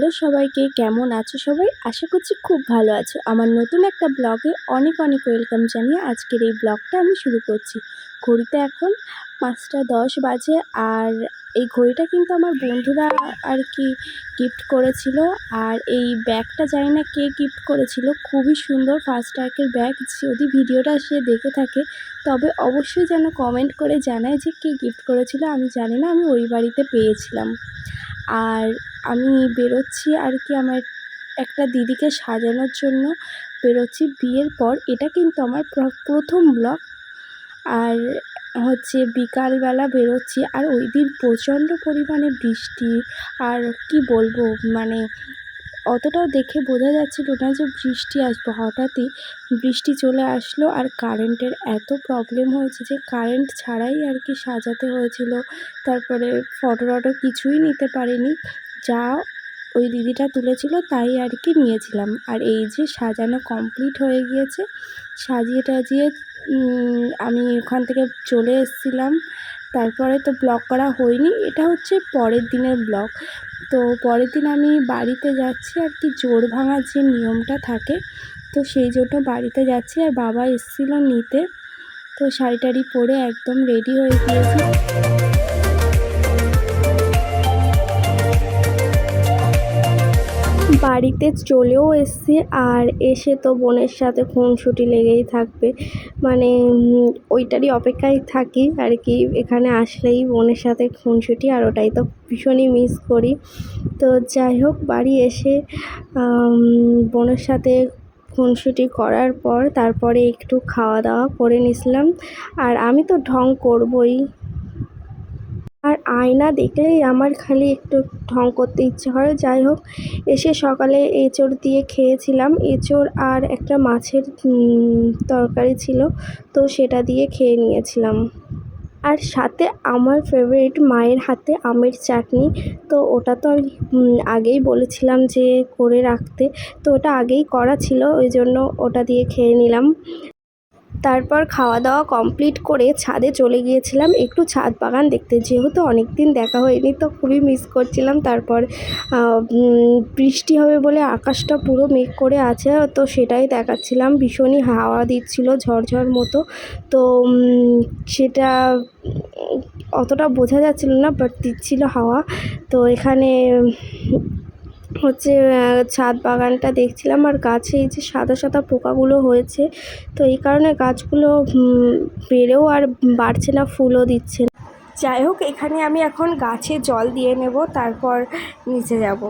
Hello সবাইকে, কেমন আছো সবাই? আশা করছি খুব ভালো আছো। আমার নতুন একটা ব্লগে অনেক অনেক ওয়েলকাম জানিয়ে আজকের এই ব্লগটা আমি শুরু করছি। ঘড়িতে এখন পাঁচটা দশ বাজে আর এই ঘড়িটা কিন্তু আমার বন্ধুরা আর কি গিফট করেছিল আর এই ব্যাগটা জানি না কে গিফট করেছিল। খুবই সুন্দর ফার্স্ট ট্র্যাকের ব্যাগ। যদি ভিডিওটা সে দেখে থাকে, তবে অবশ্যই যেন কমেন্ট করে জানায় যে কে গিফট করেছিল। আমি জানি না, আমি ওই বাড়িতে পেয়েছিলাম। আর আমি বেরোচ্ছি আর কি আমার একটা দিদিকে সাজানোর জন্য বেরোচ্ছি বিয়ের পর। এটা কিন্তু আমার প্রথম ব্লগ আর হচ্ছে বিকালবেলা বেরোচ্ছি আর ওই দিন প্রচণ্ড পরিমাণে বৃষ্টি আর কি বলব মানে অতটাও দেখে বোঝা যাচ্ছিল না যে বৃষ্টি আসবে। হঠাৎই বৃষ্টি চলে আসলো আর কারেন্টের এত প্রবলেম হয়েছে যে কারেন্ট ছাড়াই আর কি সাজাতে হয়েছিল। তারপরে ফটো টটো কিছুই নিতে পারিনি। যা ওই দিদিটা তুলেছিল তাই আর কি নিয়েছিলাম। আর এই যে সাজানো কমপ্লিট হয়ে গিয়েছে, সাজিয়ে টাজিয়ে আমি ওখান থেকে চলে এসেছিলাম। তারপরে তো ব্লগ করা হয়নি, এটা হচ্ছে পরের দিনের ব্লগ তো পরের দিন আমি বাড়িতে যাচ্ছি, আর কি জোর ভাঙার যে নিয়মটা থাকে, তো সেই জন্য বাড়িতে যাচ্ছি। আর বাবা এসেছিল নিতে, তো শাড়ি টাড়ি পরে একদম রেডি হয়ে গিয়েছি। বাড়িতে চলেও এসছি আর এসে তো বোনের সাথে খুনসুটি লেগেই থাকবে। মানে ওইটারই অপেক্ষায় থাকি আর কি। এখানে আসলেই বোনের সাথে খুনসুটি আর ওটাই তো ভীষণই মিস করি। তো যাই হোক, বাড়ি এসে বোনের সাথে খুনসুটি করার পর তারপরে একটু খাওয়া দাওয়া করে নিয়েছিলাম আর আমি তো ঢং করবই। আর আয়না দেখলেই আমার খালি একটু ঢং করতে ইচ্ছে হয়। যাই হোক, এসে সকালে এঁচোড় দিয়ে খেয়েছিলাম। এঁচোড় আর একটা মাছের তরকারি ছিল, তো সেটা দিয়ে খেয়ে নিয়েছিলাম। আর সাথে আমার ফেভারিট মায়ের হাতে আমের চাটনি, তো ওটা তো আমি আগেই বলেছিলাম যে করে রাখতে। তো ওটা আগেই করা ছিল, ওই জন্য ওটা দিয়ে খেয়ে নিলাম। তারপর খাওয়া দাওয়া কমপ্লিট করে ছাদে চলে গিয়েছিলাম। একটু ছাদ বাগান দেখতে। যেহেতু অনেক দিন দেখা হয়নি, তো খুবই মিস করছিলাম। তারপর বৃষ্টি হবে বলে আকাশটা পুরো মেঘ করে আছে, তো সেটাই দেখাচ্ছিলাম। ভীষণই হাওয়া দিচ্ছিল ঝড়ঝড় মতো। তো সেটা অতটা বোঝা যাচ্ছিল না বাট দিচ্ছিল হাওয়া। তো এখানে হচ্ছে ছাদ বাগানটা দেখছিলাম আর গাছে এই যে সাদা সাদা পোকাগুলো হয়েছে। তো এই কারণে গাছগুলো বেড়েও আর বাড়ছে না, ফুলও দিচ্ছে না। যাই হোক, এখানে আমি এখন গাছে জল দিয়ে নেব, তারপর নিচে যাব।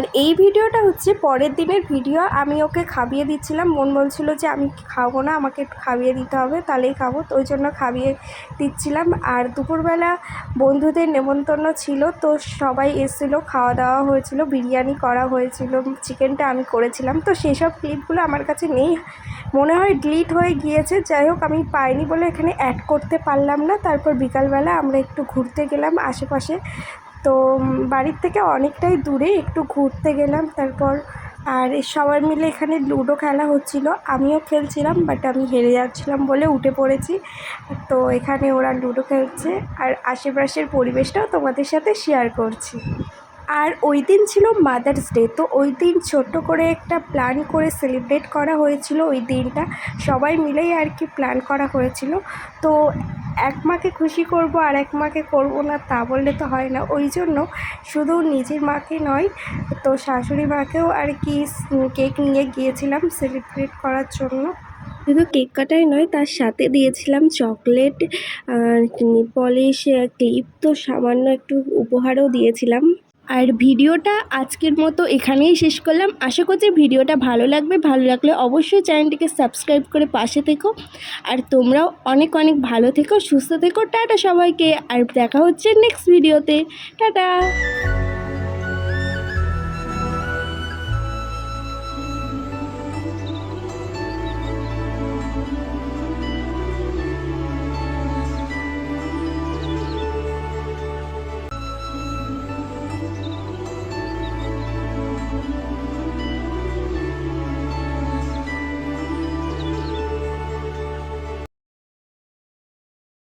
আর এই ভিডিওটা হচ্ছে পরের দিনের ভিডিও। আমি ওকে খাবিয়ে দিচ্ছিলাম। মন বলছিল যে, আমি খাব না, আমাকে খাবিয়ে দিতে হবে, তাহলেই খাব। তো ওই জন্য খাবিয়ে দিচ্ছিলাম। আর দুপুরবেলা বন্ধুদের নেমন্তন্ন ছিল, তো সবাই এসেছিল, খাওয়া দাওয়া হয়েছিল, বিরিয়ানি করা হয়েছিল, চিকেনটা আমি করেছিলাম। তো সেসব ক্লিপগুলো আমার কাছে নেই। মনে হয় ডিলিট হয়ে গিয়েছে। যাই হোক, আমি পাইনি বলে এখানে অ্যাড করতে পারলাম না। তারপর বিকালবেলা আমরা একটু ঘুরতে গেলাম আশেপাশে। তো বাড়ির থেকে অনেকটাই দূরে একটু ঘুরতে গেলাম, তারপর আর সবাই মিলে এখানে লুডো খেলা হচ্ছিল। আমিও খেলছিলাম বাট আমি হেরে যাচ্ছিলাম বলে উঠে পড়েছি। তো, এখানে ওরা লুডো খেলছে আর আশেপাশের পরিবেশটাও তোমাদের সাথে শেয়ার করছি। আর ওই দিন ছিল মাদার্স ডে তো ওই দিন ছোট্ট করে একটা প্ল্যান করে সেলিব্রেট করা হয়েছিল ওই দিনটা। সবাই মিলেই আর কি প্ল্যান করা হয়েছিল। তো এক মাকে খুশি করব আর এক মাকে করব না তা বললে তো হয় না। ওই জন্য শুধু নিজের মাকে নয়, তো শাশুড়ি মাকেও আর কি কেক নিয়ে গিয়েছিলাম সেলিব্রেট করার জন্য। শুধু কেক কাটাই নয়, তার সাথে দিয়েছিলাম চকলেট পলিশ ক্লিপ তো সামান্য একটু উপহারও দিয়েছিলাম। আর ভিডিওটা আজকের মতো এখানেই শেষ করলাম। আশা করছি ভিডিওটা ভালো লাগবে। ভালো লাগলে অবশ্যই চ্যানেলটিকে সাবস্ক্রাইব করে পাশে থেকো। আর তোমরাও অনেক অনেক ভালো থেকো, সুস্থ থেকো। টাটা সবাইকে। আর দেখা হচ্ছে নেক্সট ভিডিওতে। টাটা।